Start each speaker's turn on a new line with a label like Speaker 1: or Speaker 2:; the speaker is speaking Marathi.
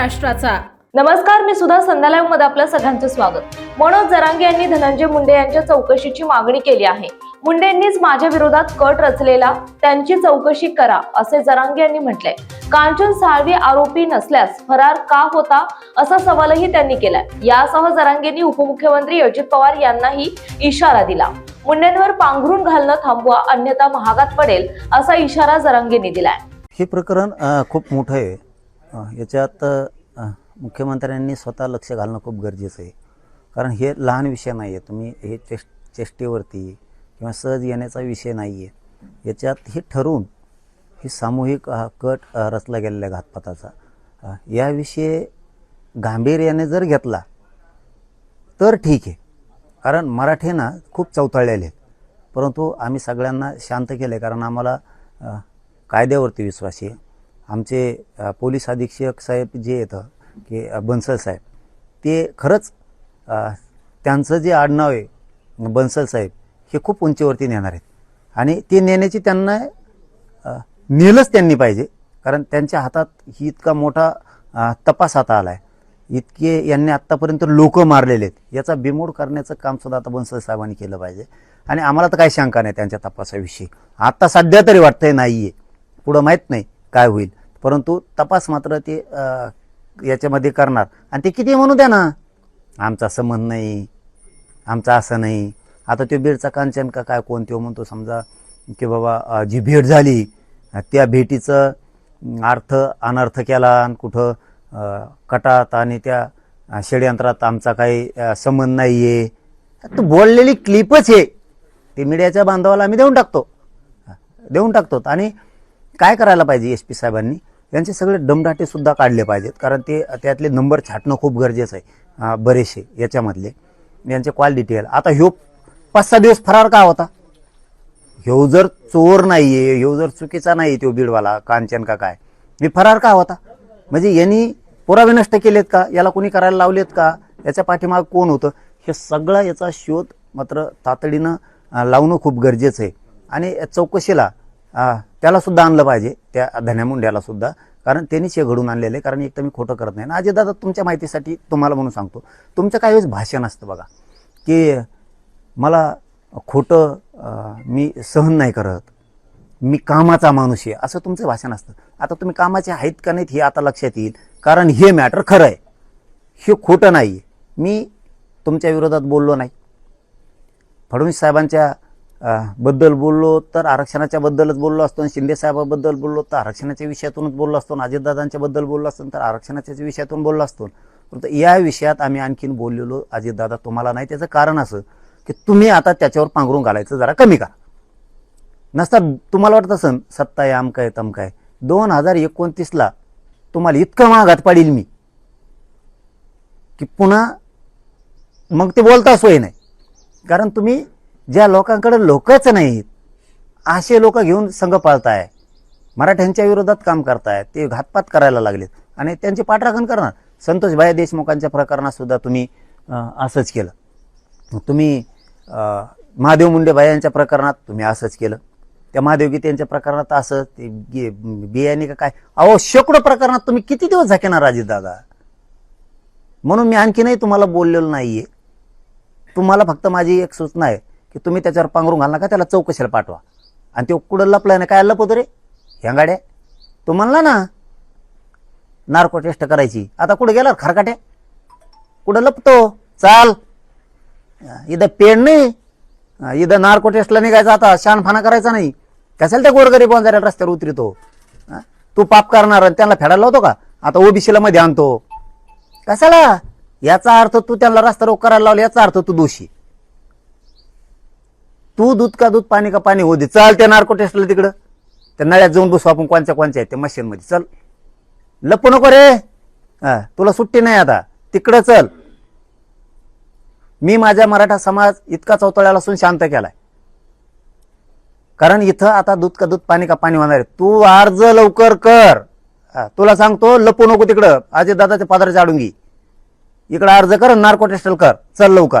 Speaker 1: महाराष्ट्राचा.
Speaker 2: नमस्कार मी सुद्धा संध्यालाय. मध्ये आपलं सगळ्यांचं स्वागत. मनोज जरांगे यांनी धनंजय मुंडे यांच्या चौकशीची मागणी केली आहे. मुंडेंनीच माझ्या विरोधात कट रचलेला त्यांची चौकशी करा असे जरांगे यांनी म्हटलंय. कांचन साळवी आरोपी नसल्यास फरार का होता असा सवालही त्यांनी केलाय. यासह जरांगेंनी उपमुख्यमंत्री अजित पवार यांनाही इशारा दिला. मुंडेंवर पांघरून घालणं थांबवा अन्यथा महागात पडेल असा इशारा जरांगेंनी दिलाय.
Speaker 3: हे प्रकरण खूप मोठं आहे. याच्यात मुख्यमंत्र्यांनी स्वतः लक्ष घालणं खूप गरजेचं आहे. कारण हे लहान विषय नाही आहे तुम्ही हे चेष्ट चेष्टेवरती किंवा सहज येण्याचा विषय नाही आहे याच्यात हे ठरवून ही सामूहिक कट रचला गेलेला आहे घातपाताचा. या याविषयी गांभीर्याने जर घेतला तर ठीक आहे. कारण मराठी ना खूप चौताळलेले आहेत. परंतु आम्ही सगळ्यांना शांत केले कारण आम्हाला कायद्यावरती विश्वास आहे. आमचे पोलीस अधीक्षक साहेब जे येतं की बन्सल साहेब ते खरंच त्यांचं जे आडनाव आहे बन्सल साहेब हे खूप उंचीवरती नेणार आहेत. आणि ते नेण्याची त्यांना नेलंच त्यांनी पाहिजे कारण त्यांच्या हातात ही इतका मोठा तपास आता आला आहे इतके यांनी आत्तापर्यंत लोक मारलेले आहेत. याचा बिमोड करण्याचं काम सुद्धा आता बन्सल साहेबांनी केलं पाहिजे. आणि आम्हाला तर काही शंका नाही त्यांच्या तपासाविषयी. आत्ता सध्या तरी वाटतंय नाही आहे पुढं माहीत नाही काय होईल. परंतु तपास मात्र ते याच्यामध्ये करणार. आणि ते किती म्हणू द्या ना आमचा संबंध नाही आमचा असं नाही. आता तो बीडचा कांचन का काय कोण तो म्हणतो समजा की बाबा जी भेट झाली त्या भेटीचं अर्थ अनर्थ केला आणि कुठं कटात आणि त्या षड्यंत्रात षडयंत्रात आमचा काही संबंध नाही आहे तो बोललेली क्लिपच आहे ते मीडियाच्या बांधवाला आम्ही देऊन टाकतो. देऊन टाकतो. आणि काय करायला पाहिजे एस पी साहेबांनी? यांचे सगळे दमदाटेसुद्धा काढले पाहिजेत. कारण ते त्यातले नंबर छाटणं खूप गरजेचं आहे. बरेचसे याच्यामधले. यांचे कॉल डिटेल आता ह्यो पाच सहा दिवस फरार का होता? ह्यो जर चोर नाही आहे ह्यो जर चुकीचा नाही तो बीडवाला कांचन का काय? मी फरार का होता? म्हणजे यांनी पुरावे नष्ट केलेत का? याला कोणी करायला लावलेत का? याच्या पाठीमाग कोण होतं? हे सगळा याचा शोध मात्र तातडीनं लावणं खूप गरजेचं आहे. आणि या चौकशीला त्याला सुद्धा आणलं पाहिजे त्या धन्यामुंड्याला सुद्धा. कारण त्यांनीच हे घडून आणलेलं आहे कारण एक तर मी खोटं करत नाही. ना अजय दादा तुमच्या माहितीसाठी तुम्हाला म्हणून सांगतो. तुमचं काही वेळेस भाषण असतं बघा. की मला खोटं मी सहन नाही करत. मी कामाचा माणूस आहे असं तुमचं भाषण असतं आता तुम्ही कामाचे आहेत का नाहीत हे आता लक्षात येईल. कारण हे मॅटर खरं आहे. हे खोटं नाही. मी तुमच्या विरोधात बोललो नाही. फडणवीस साहेबांच्या बद्दल बोललो तर आरक्षणाच्या बद्दलच बोललो असतो. आणि शिंदे साहेबाबद्दल बोललो तर आरक्षणाच्या विषयातूनच बोललो असतो. आणि अजितदादांच्या बद्दल बोललो असतो तर आरक्षणाच्या विषयातून बोललो असतो. परंतु या विषयात आम्ही आणखीन बोललेलो अजितदादा तुम्हाला नाही त्याचं कारण असं की तुम्ही आता त्याच्यावर पांघरून घालायचं जरा कमी करा. नसता तुम्हाला वाटत असन सत्ता आहे आमका आहे आहे. दोन हजार एकोणतीसला तुम्हाला इतकं महागात पाडील मी की पुन्हा मग ते बोलता सोय नाही. कारण तुम्ही ज्या लोकांकडे लोकच नाहीत असे लोक घेऊन संघ पाळताय. मराठ्यांच्या विरोधात काम करताय. ते घातपात करायला लागलेत. आणि त्यांचे पाठराखण करणार. संतोषभाई देशमुखांच्या प्रकरणात सुद्धा तुम्ही असंच केलं. तुम्ही महादेव मुंडे यांच्या प्रकरणात तुम्ही असंच केलं. त्या महादेव गीते यांच्या प्रकरणात असं ते बियाणे का काय? अहो शेकडो प्रकरणात तुम्ही किती दिवस झाकेणार राजीत दादा? म्हणून मी आणखीनही तुम्हाला बोललेलो नाहीये. तुम्हाला फक्त माझी एक सूचना आहे. की तुम्ही त्याच्यावर पांघरून घाल नका त्याला चौकशीला पाठवा. आणि तो कुठं लपलाय ना काय लपवतो रे? ह्या गाड्या? तू म्हणला ना नार्को टेस्ट करायची. आता कुठं गेला खरकाट्या? कुठं लपतो? चाल. इथं पेड नाही. इथं नार्को टेस्टला निघायचं आता. शानफाना करायचा नाही. कशाला त्या गोरगरीब जरा रस्त्यावर उतरतो? तू पाप करणार आणि त्यांना फेडायला लावतो का? आता ओबीसीला मध्ये आणतो. कशाला? याचा अर्थ तू त्यांना रस्ता रोग करायला लावला याचा अर्थ तू दोषी. तू दूध का दूध पाणी का पाणी होऊ दे. चल त्या नार्को टेस्टला तिकडं. त्या नळ्यात जाऊन बसू आपण कोणत्या कोणत्या आहेत त्या मशीनमध्ये चल. लपू नको रे. हा, तुला सुट्टी नाही आता. तिकडं चल. मी माझ्या मराठा समाज इतका चौतळ्याला असून शांत केलाय. कारण इथं आता दूध का दूध पाणी का पाणी होणार आहे. तू अर्ज लवकर कर. तुला सांगतो लपू नको तिकडं. अजय दादाच्या पादराच्या आडून घे. इकडं अर्ज कर नार्को टेस्टल कर. चल लवकर.